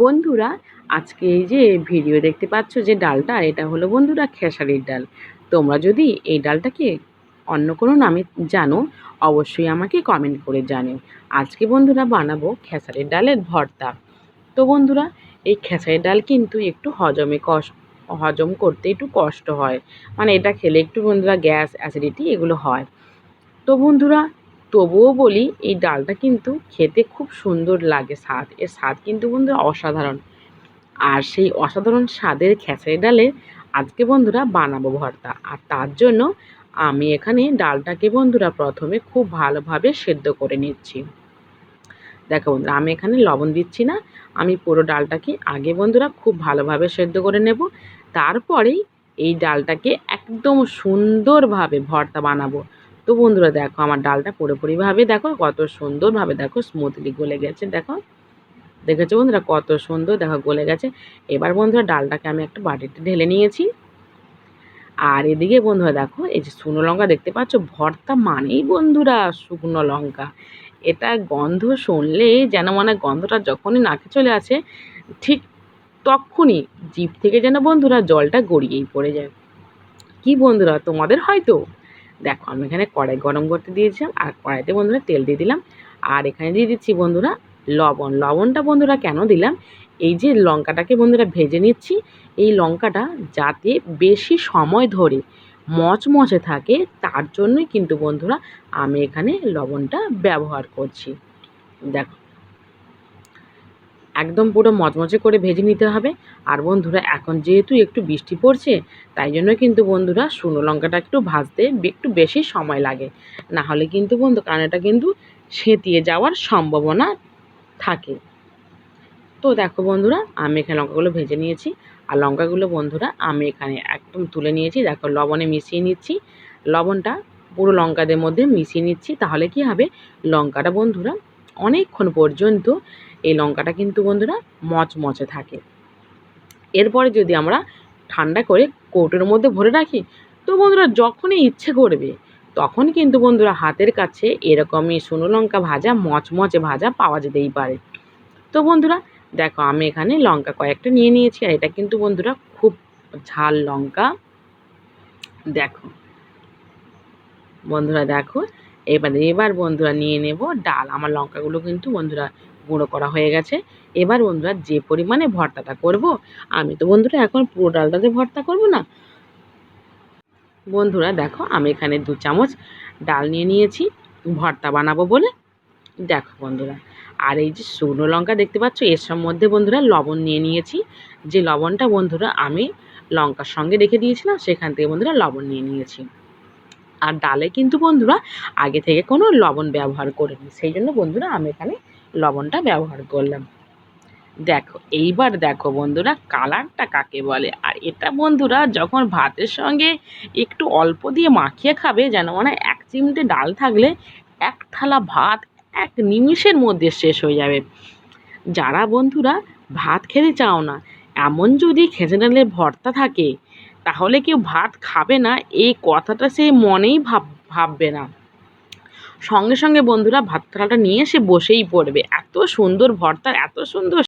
বন্ধুরা, আজকে এই যে ভিডিও দেখতে পাচ্ছ যে ডালটা, এটা হলো বন্ধুরা খেসারির ডাল। তোমরা যদি এই ডালটাকে অন্য কোনো নামে জানো, অবশ্যই আমাকে কমেন্ট করে জানিও। আজকে বন্ধুরা বানাবো খেসারির ডালের ভর্তা। তো বন্ধুরা, এই খেসারির ডাল কিন্তু একটু হজমে কষ্ট হজম করতে একটু কষ্ট হয়। মানে এটা খেলে একটু বন্ধুরা গ্যাস অ্যাসিডিটি এগুলো হয়। তো বন্ধুরা তবুও বলি, এই ডালটা কিন্তু খেতে খুব সুন্দর লাগে স্বাদ। এর স্বাদ কিন্তু বন্ধুরা অসাধারণ। আর সেই অসাধারণ স্বাদের খেসারি ডালে আজকে বন্ধুরা বানাবো ভর্তা। আর তার জন্য আমি এখানে ডালটাকে বন্ধুরা প্রথমে খুব ভালোভাবে সেদ্ধ করে নিচ্ছি। দেখো বন্ধুরা, আমি এখানে লবণ দিচ্ছি না। আমি পুরো ডালটাকে আগে বন্ধুরা খুব ভালোভাবে সেদ্ধ করে নেব। তারপরেই এই ডালটাকে একদম সুন্দরভাবে ভর্তা বানাবো। তো বন্ধুরা দেখো, আমার ডালটা পুরোপুরিভাবে দেখো, কত সুন্দরভাবে দেখো স্মুথলি গলে গেছে, দেখো। দেখেছ বন্ধুরা, কত সুন্দর দেখো গলে গেছে। এবার বন্ধুরা ডালটাকে আমি একটা বাটিতে ঢেলে নিয়েছি। আর এদিকে বন্ধুরা দেখো, এই যে শুকনো লঙ্কা দেখতে পাচ্ছ, ভর্তা মানেই বন্ধুরা শুকনো লঙ্কা। এটা গন্ধ শুনলে যেন মানে গন্ধটা যখনই নাকে চলে আসে, ঠিক তখনই জিভ থেকে যেন বন্ধুরা জলটা গড়িয়েই পড়ে যায়। কি বন্ধুরা, তোমাদের হয়তো? দেখো, আমি এখানে কড়াই গরম করতে দিয়েছিলাম আর কড়াইতে বন্ধুরা তেল দিয়ে দিলাম। আর এখানে দিয়ে দিচ্ছি বন্ধুরা লবণ। লবণটা বন্ধুরা কেন দিলাম? এই যে লঙ্কাটাকে বন্ধুরা ভেজে নিচ্ছি। এই লঙ্কাটা যাতে বেশি সময় ধরে মচমচে থাকে, তার জন্যই কিন্তু বন্ধুরা আমি এখানে লবণটা ব্যবহার করছি। দেখো একদম পুরো মচমচে করে ভেজে নিতে হবে। আর বন্ধুরা, এখন যেহেতু একটু বৃষ্টি পড়ছে, তাই জন্য কিন্তু বন্ধুরা শুকনো লঙ্কাটা একটু ভাজতে একটু বেশি সময় লাগে। না হলে কিন্তু বন্ধু এটা কিন্তু সেঁতিয়ে যাওয়ার সম্ভাবনা থাকে। তো দেখো বন্ধুরা, আমি এখানে লঙ্কাগুলো ভেজে নিয়েছি। আর লঙ্কাগুলো বন্ধুরা, আমি এখানে একদম তুলে নিয়েছি। দেখো লবণে মিশিয়ে নিচ্ছি। লবণটা পুরো লঙ্কাদের মধ্যে মিশিয়ে নিচ্ছি। তাহলে কি হবে? লঙ্কাটা বন্ধুরা, অনেকক্ষণ পর্যন্ত এই লঙ্কাটা কিন্তু বন্ধুরা মচমচে থাকে। এরপরে যদি আমরা ঠান্ডা করে কৌটোর মধ্যে ভরে রাখি, তো বন্ধুরা যখনই ইচ্ছে করবে, তখন কিন্তু বন্ধুরা হাতের কাছে এরকমই শুনো লঙ্কা ভাজা, মচমচে ভাজা পাওয়া যেতেই পারে। তো বন্ধুরা দেখো আমি এখানে লঙ্কা কয়েকটা নিয়ে নিয়েছি, আর এটা কিন্তু বন্ধুরা খুব ঝাল লঙ্কা। দেখো, বন্ধুরা দেখো, এবার এবার বন্ধুরা নিয়ে নেব ডাল। আমার লঙ্কাগুলো কিন্তু বন্ধুরা গুঁড়ো করা হয়ে গেছে। এবার বন্ধুরা যে পরিমাণে ভর্তাটা করব, আমি তো বন্ধুরা এখন পুরো ডালটাতে ভর্তা করব না। বন্ধুরা দেখো, আমি এখানে দু চামচ ডাল নিয়ে নিয়েছি, ভর্তা বানাবো বলে। দেখো বন্ধুরা, আর এই যে শুকনো লঙ্কা দেখতে পাচ্ছ, এর সব মধ্যে বন্ধুরা লবণ নিয়ে নিয়েছি। যে লবণটা বন্ধুরা আমি লঙ্কার সঙ্গে রেখে দিয়েছিলাম, সেখান থেকে বন্ধুরা লবণ নিয়ে নিয়েছি। আর ডালে কিন্তু বন্ধুরা আগে থেকে কোনো লবণ ব্যবহার করিনি, সেই জন্য বন্ধুরা আমি এখানে লবণটা ব্যবহার করলাম। দেখো, এইবার দেখো বন্ধুরা, কালারটা কাকে বলে? আর এটা বন্ধুরা যখন ভাতের সঙ্গে একটু অল্প দিয়ে মাখিয়ে খাবে, যেন মানে এক চিমটে ডাল থাকলে এক থালা ভাত, এক নিমিষের মধ্যে শেষ হয়ে যাবে। যারা বন্ধুরা ভাত খেতে চাও না, এমন যদি খেঁচে ডালের ভর্তা থাকে, তাহলে কেউ ভাত খাবে না, এই কথাটা সে মনেই ভাব, ভাববে না। সঙ্গে সঙ্গে বন্ধুরা ভাত থালাটা নিয়ে সে বসেই পড়বে। এত সুন্দর ভর্তা এত সুন্দর